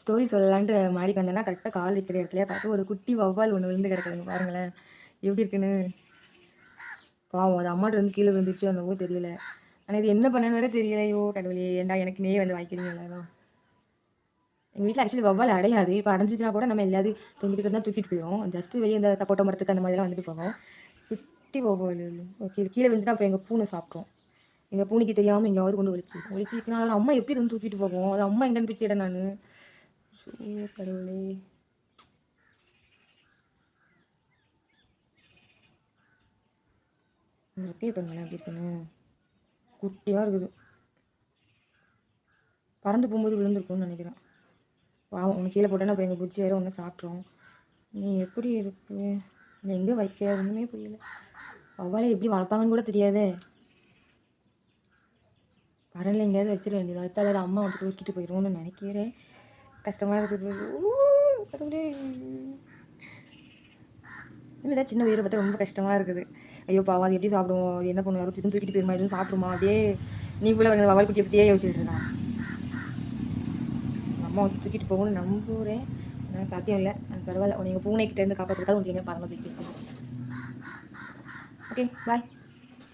Story சொல்லலான்ட்டு மாடிக்கு வந்தேன்னா கரெக்டாக கால் வைக்கிற இடத்துல பார்த்து ஒரு குட்டி வவ்வால் ஒன்று விழுந்து கிடக்குதுங்க பாருங்களேன். எப்படி இருக்குன்னு? பாவம் அது அம்மாட்ட வந்து கீழே விழுந்துச்சு என்னவோ தெரியல. ஆனால் இது என்ன பண்ணணும் வேற தெரியல கடவுளே. ஏன்டா எனக்கு நே வந்து வாய்க்கிறீங்க எல்லாரும்? எங்கள் வீட்டில் ஆக்சுவலி வவ்வால் அடையாது. இப்போ அடைஞ்சிச்சுனா கூட நம்ம எல்லாத்தையும் தொங்கிட்டு தான் தூக்கிட்டு போயிடும் ஜஸ்ட்டு வெளியே இந்த சப்போட்டா மரத்துக்கு அந்த மாதிரிலாம் வந்துட்டு போவோம் குட்டி வவ்வால் ஓகே இது கீழே விழுந்துச்சுன்னா அப்புறம் எங்கள் பூனை சாப்பிட்றோம் எங்கள் பூனைக்கு தெரியாமல் எங்கேயாவது கொண்டு ஒழிச்சு ஒழிச்சிச்சுன்னா அம்மா எப்படி இருந்து தூக்கிட்டு போவோம் அது அம்மா எங்கேன்னு போய் தேட நான்? கடவுளே. இருக்கே பண்ணுங்களேன் எப்படி இருக்குன்னு குட்டியாக இருக்குது. பறந்து போகும்போது விழுந்திருக்கும்னு நினைக்கிறேன். பாவம் உனக்கு கீழே போட்டேன்னா அப்புறம் எங்கள் புச்சி வேறு ஒன்று சாப்பிட்றோம் நீ எப்படி இருக்கு? நீ எங்கே வைக்க? ஒன்றுமே புரியல. வவ்வாலை எப்படி வளர்ப்பாங்கன்னு கூட தெரியாதே. கரண்டில் எங்கேயாவது வச்சிட வேண்டியது. வச்சாலும் அம்மா வந்துட்டு தூக்கிட்டு போயிடும்னு நினைக்கிறேன். கஷ்டமாக இருக்குது. இதுதான் சின்ன உயிரை பார்த்தா ரொம்ப கஷ்டமாக இருக்குது. ஐயோ பாவம் அது எப்படி சாப்பிடுவோம்? அது என்ன பண்ணுவோம்? சிக்கன் தூக்கிட்டு போயிருமா? எதுவும் சாப்பிடுமா? அப்படியே நீ கூட வந்து வவால் குட்டியை பற்றியே யோசிச்சுட்டு இருக்கான் அம்மா வந்து தூக்கிட்டு போகணும்னு நம்புகிறேன் ஆனால் சாத்தியம் இல்லை. அது பரவாயில்ல. நீங்கள் பூனைக்கிட்ட இருந்து காப்பாற்றுறதுக்காக உங்களுக்கு என்ன பரவாயில்ல ஓகே பாய்